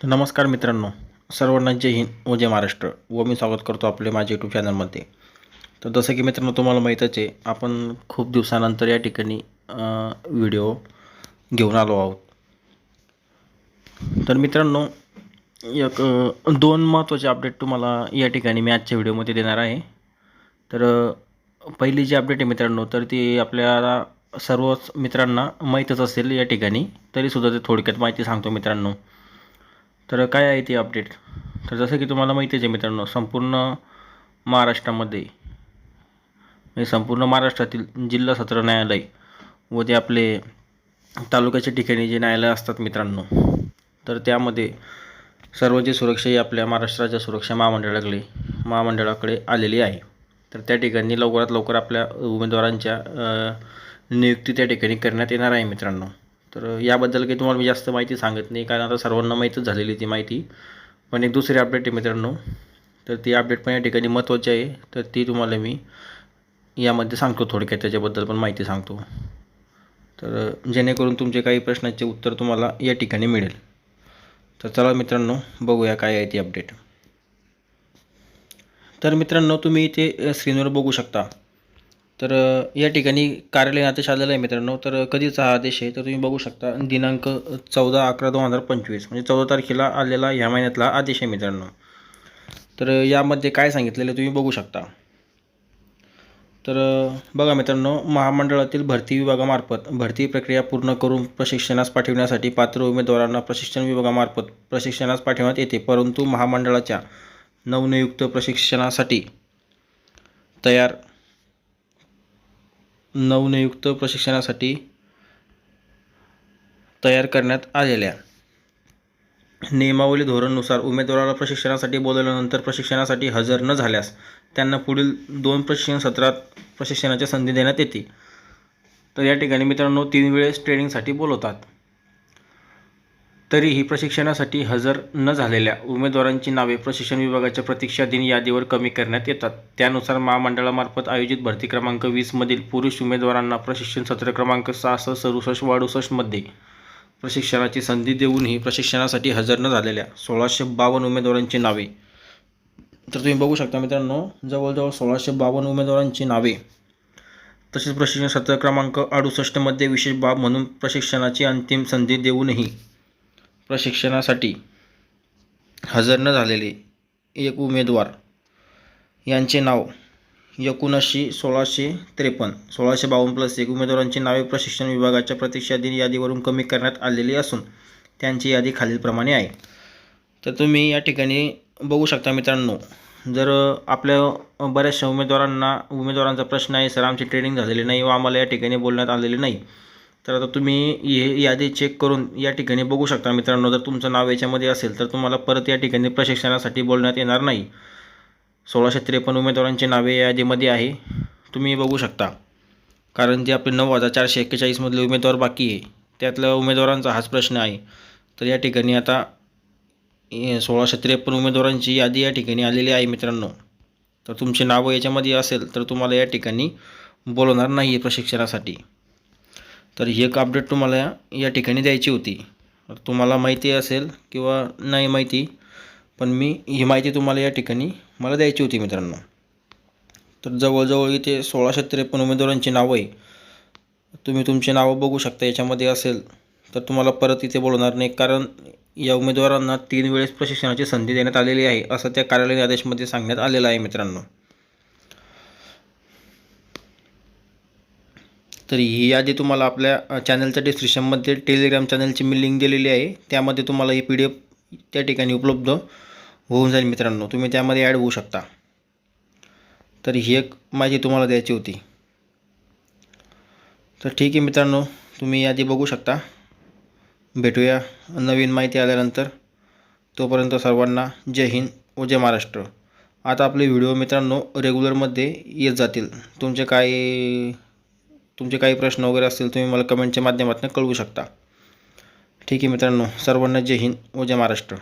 तर नमस्कार मित्रांनो सर्वांना जय हिंद व जय महाराष्ट्र. व मी स्वागत करतो आपले माझ्या यूट्यूब चॅनलमध्ये तर जसं की मित्रांनो तुम्हाला माहीतच आहे आपण खूप दिवसानंतर या ठिकाणी व्हिडिओ घेऊन आलो आहोत. तर मित्रांनो एक दोन महत्त्वाचे अपडेट तुम्हाला या ठिकाणी मी आजच्या व्हिडिओमध्ये देणार आहे. तर पहिली जी अपडेट आहे मित्रांनो तर ती आपल्याला सर्वच मित्रांना माहीतच असेल या ठिकाणी तरीसुद्धा ते थोडक्यात माहिती सांगतो मित्रांनो. तर काय आहे ती अपडेट तर जसं की तुम्हाला माहितीच आहे मित्रांनो संपूर्ण महाराष्ट्रामध्ये म्हणजे संपूर्ण महाराष्ट्रातील जिल्हा सत्र न्यायालय व ते आपले तालुक्याच्या ठिकाणी जे न्यायालय असतात मित्रांनो तर त्यामध्ये सर्व जी सुरक्षा ही आपल्या महाराष्ट्राच्या सुरक्षा महामंडळाकडे महामंडळाकडे आलेली आहे. तर त्या ठिकाणी लवकरात लवकर आपल्या उमेदवारांच्या नियुक्ती त्या ठिकाणी करण्यात येणार आहे मित्रांनो. तर याबद्दल काही तुम्हाला मी जास्त माहिती सांगत नाही कारण आता सर्वांना माहीतच झालेली ती माहिती. पण एक दुसरी अपडेट आहे मित्रांनो. तर ती अपडेट पण या ठिकाणी महत्त्वाची आहे. तर ती तुम्हाला मी यामध्ये सांगतो थोडक्यात त्याच्याबद्दल पण माहिती सांगतो. तर जेणेकरून तुमचे काही प्रश्नाचे उत्तर तुम्हाला या ठिकाणी मिळेल. तर चला मित्रांनो बघूया काय आहे ती अपडेट तर मित्रांनो तुम्ही इथे स्क्रीनवर बघू शकता. तर या ठिकाणी कार्यालयीन आदेश आलेला आहे मित्रांनो. तर कधीचा हा आदेश आहे? तर तुम्ही बघू शकता दिनांक चौदा अकरा दोन हजार पंचवीस म्हणजे चौदा तारखेला आलेला ह्या महिन्यातला आदेश आहे मित्रांनो. तर यामध्ये काय सांगितलेलं आहे तुम्ही बघू शकता. तर बघा मित्रांनो महामंडळातील भरती विभागामार्फत भरती प्रक्रिया पूर्ण करून प्रशिक्षणास पाठविण्यासाठी पात्र उमेदवारांना प्रशिक्षण विभागामार्फत प्रशिक्षणास पाठवण्यात येते. परंतु महामंडळाच्या नवनियुक्त प्रशिक्षणासाठी तयार नवनियुक्त प्रशिक्षणासाठी तयार करण्यात आलेल्या. नियमावली धोरणनुसार उमेदवाराला प्रशिक्षणासाठी बोलवल्यानंतर प्रशिक्षणासाठी हजर न झाल्यास त्यांना पुढील दोन प्रशिक्षण सत्रात प्रशिक्षणाची संधी देण्यात येते. तर या ठिकाणी मित्रांनो तीन वेळेस ट्रेनिंगसाठी बोलवतात. तरीही प्रशिक्षणासाठी हजर न झालेल्या उमेदवारांची नावे प्रशिक्षण विभागाच्या प्रतीक्षा दिन यादीवर कमी करण्यात येतात. त्यानुसार महामंडळामार्फत आयोजित भरती क्रमांक वीसमधील पुरुष उमेदवारांना प्रशिक्षण सत्र क्रमांक सहासष्ट सदुसष्ट वाडुसष्टमध्ये अडुसष्टमध्ये प्रशिक्षणाची संधी देऊनही प्रशिक्षणासाठी हजर न झालेल्या सोळाशे बावन्न उमेदवारांची नावे. तर तुम्ही बघू शकता मित्रांनो जवळजवळ सोळाशे बावन्न उमेदवारांची नावे. तसेच प्रशिक्षण सत्र क्रमांक अडुसष्टमध्ये विशेष बाब म्हणून प्रशिक्षणाची अंतिम संधी देऊनही प्रशिक्षणासाठी हजर न झालेले एक उमेदवार. यांचे नाव एकोणीसशे सोळाशे त्रेपन्न सोळाशे बावन्न प्लस एक उमेदवारांची नावे प्रशिक्षण विभागाच्या प्रतीक्षा दिन यादीवरून कमी करण्यात आलेली असून त्यांची यादी खालीलप्रमाणे आहे. तर तुम्ही या ठिकाणी बघू शकता मित्रांनो जर आपल्या बऱ्याचशा उमेदवारांना उमेदवारांचा प्रश्न आहे सर आमची ट्रेनिंग झालेली नाही व आम्हाला या ठिकाणी बोलण्यात आलेले नाही. तर आता तुम्ही हे यादी चेक करून या ठिकाणी बघू शकता मित्रांनो. जर तुमचं नाव याच्यामध्ये असेल तर तुम्हाला परत या ठिकाणी प्रशिक्षणासाठी बोलण्यात येणार नाही. सोळाशे त्रेपन्न उमेदवारांची नावे या यादीमध्ये आहे. तुम्ही बघू शकता. कारण जे आपले नऊ हजार चारशे एक्केचाळीसमधले उमेदवार बाकी आहे त्यातल्या उमेदवारांचा हाच प्रश्न आहे. तर या ठिकाणी आता सोळाशे त्रेपन्न उमेदवारांची यादी या ठिकाणी आलेली आहे मित्रांनो. तर तुमचे नावं याच्यामध्ये असेल तर तुम्हाला या ठिकाणी बोलवणार नाही आहे प्रशिक्षणासाठी. तर ही एक अपडेट तुम्हाला या- ठिकाणी द्यायची होती. तुम्हाला माहिती असेल किंवा नाही माहिती पण मी ही माहिती तुम्हाला या ठिकाणी मला द्यायची होती मित्रांनो. तर जवळजवळ इथे सोळाशे त्रेपन्न उमेदवारांची नावं आहे. तुम्ही तुमची नावं बघू शकता याच्यामध्ये असेल तर तुम्हाला परत इथे बोलवणार नाही कारण या उमेदवारांना तीन वेळेस प्रशिक्षणाची संधी देण्यात आलेली आहे असं त्या कार्यालयीन आदेशमध्ये सांगण्यात आलेलं आहे मित्रांनो. तर ही यादी तुम्हाला आपल्या चॅनलच्या डिस्क्रिप्शनमध्ये टेलिग्राम चॅनलची मी लिंक दिलेली आहे. त्यामध्ये तुम्हाला ही पी डी एफ त्या ठिकाणी उपलब्ध होऊन जाईल मित्रांनो. तुम्ही त्यामध्ये ॲड होऊ शकता. तर ही एक माहिती तुम्हाला द्यायची होती. तर ठीक आहे मित्रांनो तुम्ही यादी बघू शकता. भेटूया नवीन माहिती आल्यानंतर. तोपर्यंत सर्वांना जय हिंद व जय महाराष्ट्र. आता आपले व्हिडिओ मित्रांनो रेग्युलरमध्ये येत जातील. तुमचे काही तुमचे काही प्रश्न वगैरे असतील तुम्ही मला कमेंटच्या माध्यमातून कळवू शकता. ठीक आहे मित्रांनो सर्वांना जय हिंद व जय महाराष्ट्र.